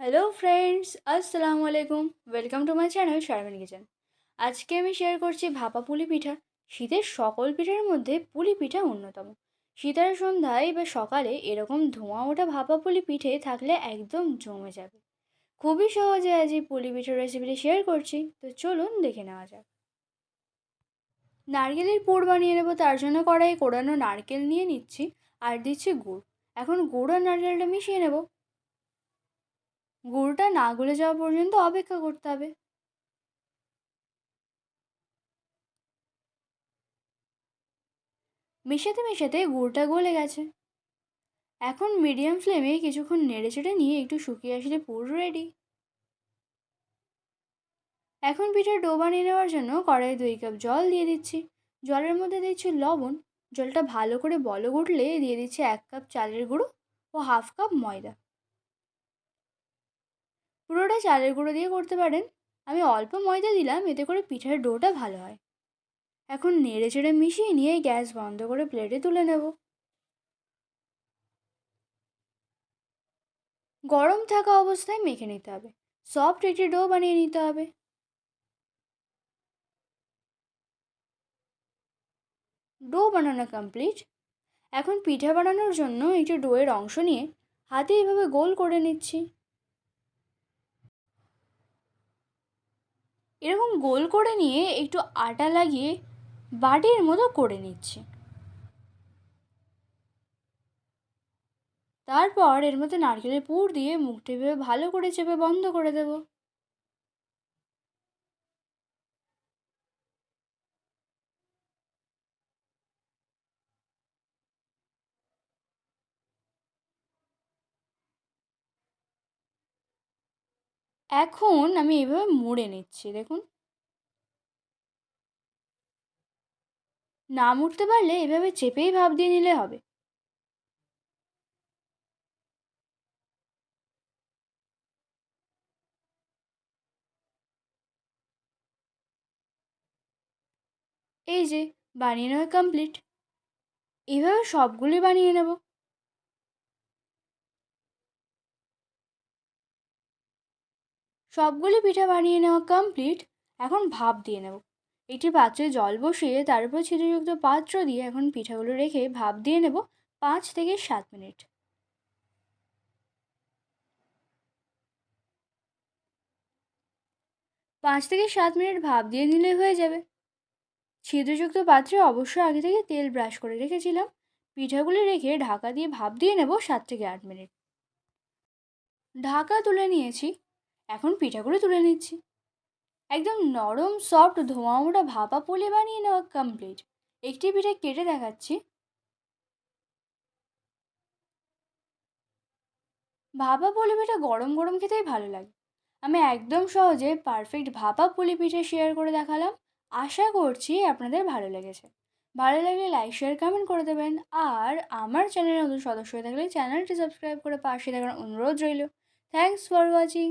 Hello friends আসসালামু আলাইকুম welcome to my channel Sharmin kitchen আজকে আমি শেয়ার করছি ভাপা পুলি পিঠা। শীতের সকল পিঠার মধ্যে পুলি পিঠা অন্যতম। শীতের সন্ধ্যায় বা সকালে এরকম ধোঁয়া ওঠা ভাপা পুলি পিঠে থাকলে একদম জমে যাবে। খুবই সহজে আজ এই পুলি পিঠার রেসিপিটি শেয়ার করছি। তো চলুন দেখে নেওয়া যাক। নারকেলের পুর বানিয়ে নেব, তার জন্য কড়াই কোড়ানো নারকেল নিয়ে নিচ্ছি আর দিচ্ছি গুড়। এখন গুড় আর নারকেলটা মিশিয়ে নেব। গুড়টা না গলে যাওয়া পর্যন্ত অপেক্ষা করতে হবে। মেশাতে মেশাতে গুড়টা গলে গেছে। এখন মিডিয়াম ফ্লেমে কিছুক্ষণ নেড়ে চেড়ে নিয়ে একটু শুকিয়ে আসলে পুরো রেডি এখন পিঠার ডো বানিয়ে নেওয়ার জন্য কড়াই দুই কাপ জল দিয়ে দিচ্ছি। জলের মধ্যে দিচ্ছি লবণ। জলটা ভালো করে বল উঠলে দিয়ে দিচ্ছি এক কাপ চালের গুঁড়ো ও হাফ কাপ ময়দা। পুরোটা চালের গুঁড়ো দিয়ে করতে পারেন। আমি অল্প ময়দা দিলাম, এতে করে পিঠার ডোটা ভালো হয়। এখন নেড়ে চেড়ে মিশিয়ে নিয়ে গ্যাস বন্ধ করে প্লেটে তুলে নেব। গরম থাকা অবস্থায় মেখে নিতে হবে। সফট একটি ডো বানিয়ে নিতে হবে। ডো বানানো কমপ্লিট। এখন পিঠা বানানোর জন্য একটি ডোয়ের অংশ নিয়ে হাতে এভাবে গোল করে নিচ্ছি। এরকম গোল করে নিয়ে একটু আটা লাগিয়ে বাটির মতো করে নিচ্ছি। তারপর এর মধ্যে নারকেলের পুর দিয়ে মুখটি ভেবে ভালো করে চেপে বন্ধ করে দেব। এখন আমি এভাবে মুড়ে নিচ্ছি, দেখুন। না মুড়তে পারলে এভাবে চেপেই ভাব দিয়ে নিলে হবে। এই যে, বানিয়ে নেওয়া কমপ্লিট এইভাবে সবগুলি বানিয়ে নেব। সবগুলি পিঠা বানিয়ে নেওয়া কমপ্লিট এখন ভাপ দিয়ে নেব। একটি পাত্রে জল বসিয়ে তার উপর ছিদ্রযুক্ত পাত্র দিয়ে এখন পিঠাগুলো রেখে ভাপ দিয়ে নেব পাঁচ থেকে সাত মিনিট। পাঁচ থেকে সাত মিনিট ভাপ দিয়ে নিলে হয়ে যাবে। ছিদ্রযুক্ত পাত্রে অবশ্যই আগে থেকে তেল ব্রাশ করে রেখেছিলাম। পিঠাগুলি রেখে ঢাকা দিয়ে ভাপ দিয়ে নেব সাত থেকে আট মিনিট। ঢাকা তুলে নিয়েছি। এখন পিঠাগুলো তুলে নিচ্ছি। একদম নরম সফট ধোঁয়া ওটা ভাপা পোলে বানিয়ে নেওয়া কমপ্লিট একটি পিঠে কেটে দেখাচ্ছি। ভাপা পুলি পিঠা গরম গরম খেতেই ভালো লাগে। আমি একদম সহজে পারফেক্ট ভাপা পুলি পিঠে শেয়ার করে দেখালাম। আশা করছি আপনাদের ভালো লেগেছে। ভালো লাগলে লাইক শেয়ার কমেন্ট করে দেবেন। আর আমার চ্যানেলের নতুন সদস্য হয়ে থাকলে চ্যানেলটি সাবস্ক্রাইব করে পাশে থাকার অনুরোধ রইল। Thanks for watching